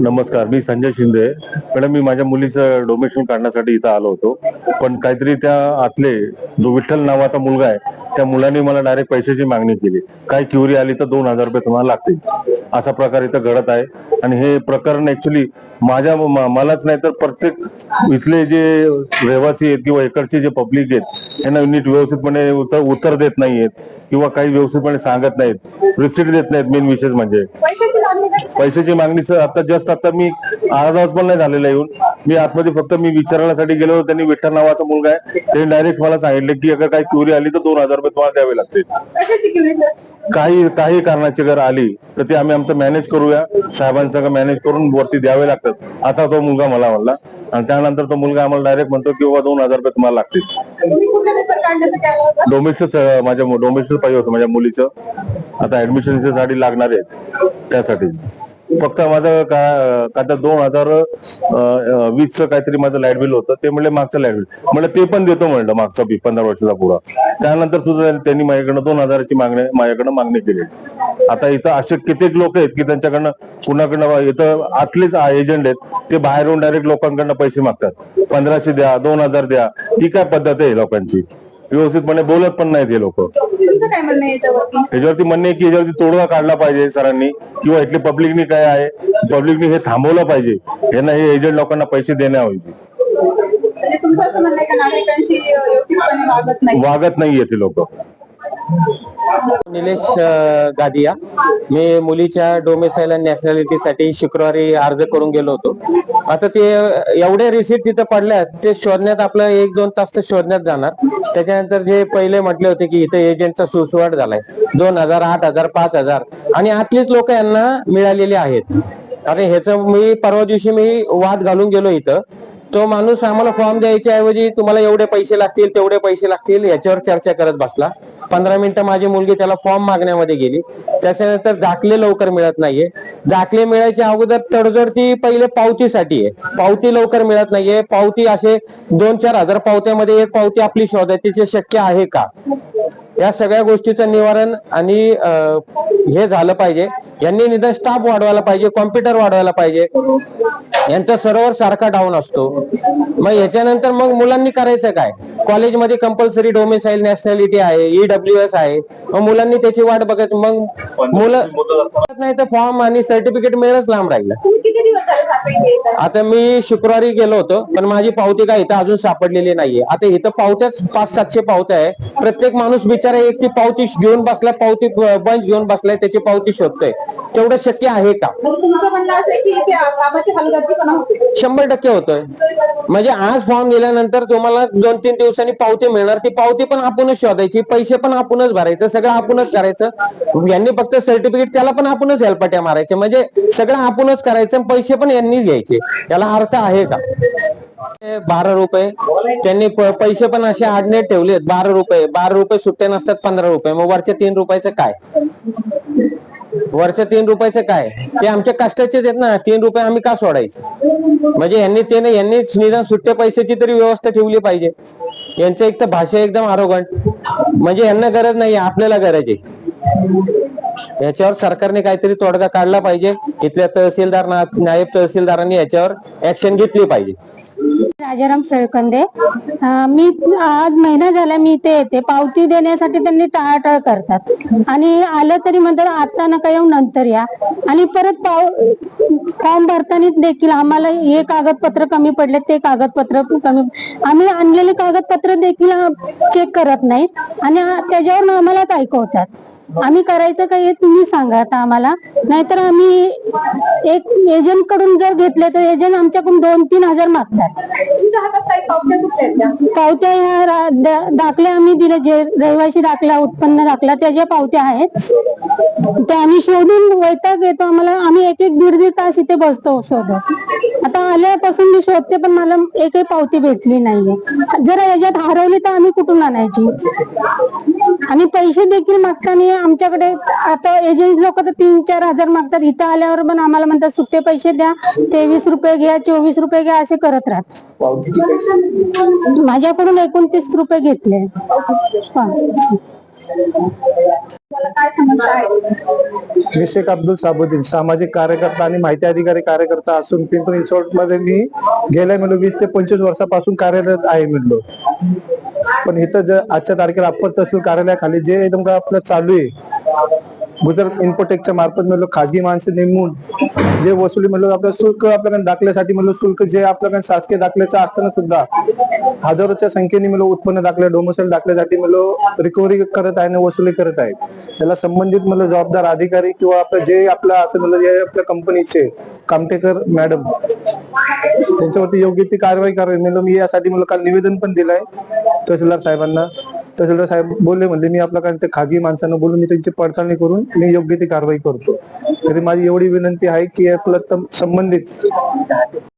नमस्कार मी संजय शिंदे. मॅडम मी माझ्या मुलीचं डोमेशन काढण्यासाठी इथं आलो होतो. पण काहीतरी त्या आतले जो विठ्ठल नावाचा मुलगा आहे त्या मुलाने मला डायरेक्ट पैशाची मागणी केली. काय क्युरी आली तर दोन हजार रुपये तुम्हाला लागतील. असा प्रकार इथं घडत आहे. आणि हे प्रकरण ऍक्च्युली माझ्या मलाच नाही तर प्रत्येक इथले जे रहिवासी आहेत किंवा इकडचे जे पब्लिक आहेत यांना नीट व्यवस्थितपणे उत्तर उत्तर देत नाहीयेत किंवा काही व्यवस्थितपणे सांगत नाहीत. रिसिट देत नाहीत मेन विशेष म्हणजे. पैशाची मागणी सर आता जस्ट आता मी अर्धा तास पण नाही झालेला येऊन. मी आतमध्ये फक्त मी विचारण्यासाठी गेलो. त्यांनी विठ्ठल नावाचा मुलगा आहे. त्यांनी डायरेक्ट मला सांगितलं की अगर काही क्युरी आली तर दोन हजार रुपये तुम्हाला द्यावे सर काही काही कारणाची जर आली तर ते आम्ही आमचं मॅनेज करूया. साहेबांसंग मॅनेज करून वरती द्यावे लागतात. असा तो मुलगा मला म्हणला. आणि त्यानंतर तो मुलगा आम्हाला डायरेक्ट म्हणतो की बाबा दोन हजार रुपये तुम्हाला लागतील. डोमेस्टिक माझ्या डोमेस्टिक पाहिजे होतं माझ्या मुलीचं. आता ऍडमिशनच्या साठी लागणार आहेत त्यासाठी. फक्त माझं का का तर दोन हजार वीसचं काहीतरी माझं लाइट बिल होतं. ते म्हणले मागचं लाइट बिल म्हणलं ते पण देतो म्हणलं मागचा बी पंधरा वर्षाचा पुरा. त्यानंतर सुद्धा त्यांनी माझ्याकडनं दोन हजाराची मागणी माझ्याकडनं मागणी केली. आता इथं असे कित्येक लोक आहेत की त्यांच्याकडनं कुणाकडनं इथं आतलेच एजंट आहेत ते बाहेरून डायरेक्ट लोकांकडनं पैसे मागतात. पंधराशे द्या दोन हजार द्या. ही काय पद्धत आहे लोकांची? व्यवस्थितपणे बोलत पण नाहीत हे लोक. तुमचं काय म्हणणं आहे याच्यावरती? याच्यावरती म्हणणे की याच्यावरती तोडगा काढला पाहिजे सरांनी किंवा इथली पब्लिकनी काय आहे पब्लिकनी हे थांबवलं पाहिजे यांना हे एजंट लोकांना पैसे देण्याऐवजी. म्हणजे तुमचं असं म्हणणं आहे का नागरिकांशी व्यवस्थितपणे वागत नाही? वागत नाहीये ते लोक. निलेश अ, गादिया. मी मुलीच्या डोमेसाईल नॅशनॅलिटीसाठी शुक्रवारी अर्ज करून गेलो होतो. आता ते एवढे रिसिट तिथं पडल्या ते शोधण्यात आपलं एक दोन तास तर शोधण्यात जाणार. त्याच्यानंतर जे पहिले म्हटले होते की इथं एजंटचा सुसवाट झालाय. दोन हजार आठ हजार पाच हजार. आणि आतलीच लोक यांना मिळालेले आहेत. अरे ह्याच मी परवा दिवशी मी वाद घालून गेलो इथं. तो माणूस आम्हाला फॉर्म द्यायच्या ऐवजी तुम्हाला एवढे पैसे लागतील तेवढे पैसे लागतील याच्यावर चर्चा करत बसला. पंधरा मिनिटं माझी मुलगी त्याला फॉर्म मागण्यामध्ये गेली. त्याच्यानंतर दाखले लवकर मिळत नाहीये. दाखले मिळायच्या अगोदर तडजोड ती पहिले पावतीसाठी आहे. पावती लवकर मिळत नाहीये. पावती असे दोन चार हजार पावत्यामध्ये एक पावती आपली शोधायची शक्य आहे का? या सगळ्या गोष्टीचं निवारण आणि हे झालं पाहिजे. यांनी निदान स्टाफ वाढवायला पाहिजे कॉम्प्युटर वाढवायला पाहिजे. यांचा सर्व्हर सारखा डाऊन असतो. मग याच्यानंतर मग मुलांनी करायचं काय? कॉलेजमध्ये कंपल्सरी डोमेसाईल नॅशनॅलिटी आहे ईडब्ल्यू एस आहे. मग मुलांनी त्याची वाट बघत मग मुलं नाही तर फॉर्म आणि सर्टिफिकेट मिळच लांब राहिलं. आता मी शुक्रवारी गेलो होतो पण माझी पावती काय इथं अजून सापडलेली नाहीये. आता इथं पावत्याच पाच सातशे पावत्या आहे. प्रत्येक माणूस बिचारा एक ती पावती घेऊन बसलाय पावती बंच घेऊन बसलाय त्याची पावती शोधतोय. तेवढं शक्य आहे का? शंभर टक्के होतोय. म्हणजे आज फॉर्म दिल्यानंतर तुम्हाला दोन तीन दिवसांनी पावती मिळणार. ती पावती पण आपणच शोधायची पैसे पण आपणच भरायचं सगळं आपणच करायचं. यांनी फक्त सर्टिफिकेट त्याला पण आपणच हेल्पट्या मारायचे. म्हणजे सगळं आपणच करायचं पैसे पण यांनीच घ्यायचे. याला अर्थ आहे का? बारा रुपये. त्यांनी पैसे पण असे आडणे ठेवलेत बारा रुपये. बारा रुपये सुट्टे नसतात पंधरा रुपये. मग वरच्या तीन रुपयाचं काय? वरच्या तीन रुपयाचं काय? ते आमच्या कष्टाचेच आहेत ना. तीन रुपये आम्ही का सोडायचे? म्हणजे यांनी ते ना यांनी निदान सुट्टे पैशाची तरी व्यवस्था ठेवली पाहिजे. यांचं एक तर भाषा एकदम आरोगण म्हणजे यांना गरज नाही आपल्याला गरज आहे. याच्यावर सरकारने काहीतरी तोडगा काढला पाहिजे. इथल्या तहसीलदार नायब तहसीलदारांनी याच्यावर ऍक्शन घेतली पाहिजे. राजाराम सळकंदे मी आज महिना झाला मी इथे येते. पावती देण्यासाठी त्यांनी टाळाटाळ करतात. आणि आलं तरी म्हणतात आता नका येऊ नंतर या. आणि परत पाव फॉर्म भरताना देखील आम्हाला हे कागदपत्र कमी पडले ते कागदपत्र कमी आम्ही आणलेले कागदपत्र देखील चेक करत नाहीत. आणि त्याच्यावर त्याच्यावरून आम्हालाच ऐकवतात. आम्ही करायचं काय हे तुम्ही सांगा आता आम्हाला. नाहीतर आम्ही एक एजंटकडून जर घेतले तर एजंट आमच्याकडून दोन तीन हजार मागतात. तुमच्या हातात काही पावत्या कुठल्या आहेत त्या? पावत्या ह्या रा- दा- दाखले आम्ही दिले जे रहिवासी दाखला उत्पन्न दाखला त्याच्या पावत्या आहेत त्या आम्ही शोधून वैताग येतो आम्हाला. आम्ही एक एक दीड दीड तास इथे बसतो शोधत. आता आल्यापासून मी शोधते पण मला एकही पावती भेटली नाहीये. जर याच्यात हरवली तर आम्ही कुठून आणायची? आणि पैसे देखील मागताना आमच्याकडे आता एजन्सी लोक तर तीन चार हजार मागतात. इथं आल्यावर पण आम्हाला म्हणतात सुट्टे पैसे द्या तेवीस रुपये घ्या चोवीस रुपये घ्या असे करत राहत माझ्याकडून एकोणतीस रुपये घेतले. मी शेख अब्दुल साबुद्दीन सामाजिक कार्यकर्ता आणि माहिती अधिकारी कार्यकर्ता असून पिंपरी मध्ये मी गेल्या म्हणलो वीस ते पंचवीस वर्षापासून कार्यरत आहे म्हणलो पण इथं जर आजच्या तारखेला अप्पर तहसील कार्यालयाखाली जे एकदम आपलं चालू आहे गुजरात इन्फोटेकच्या मार्फत म्हणलो खाजगी माणसं नेमून जे वसुली म्हणलो आपलं शुल्क आपल्याकडे दाखल्यासाठी म्हणलो शुल्क जे आपल्याकडे शासकीय दाखल्याचं असताना सुद्धा हजारोच्या संख्येने म्हणलं उत्पन्न दाखल्या डोमोसेल दाखल्यासाठी म्हणलो रिकव्हरी करत आहे आणि वसुली करत आहे त्याला संबंधित म्हणलं जबाबदार अधिकारी किंवा आपलं जे आपलं असं म्हणलं जे आपल्या कंपनीचे कामटेकर मॅडम त्यांच्यावरती योग्य ती कारवाई करावी. म्हणलं मी यासाठी मला काल निवेदन पण दिलंय तहसीलदार साहेबांना. तहसीलदार साहेब बोलले म्हणजे मी आपल्या काय ते खाजगी माणसांना बोलून मी त्यांची पडताळणी करून मी योग्य ती कारवाई करतो. तरी माझी एवढी विनंती आहे की आपलं संबंधित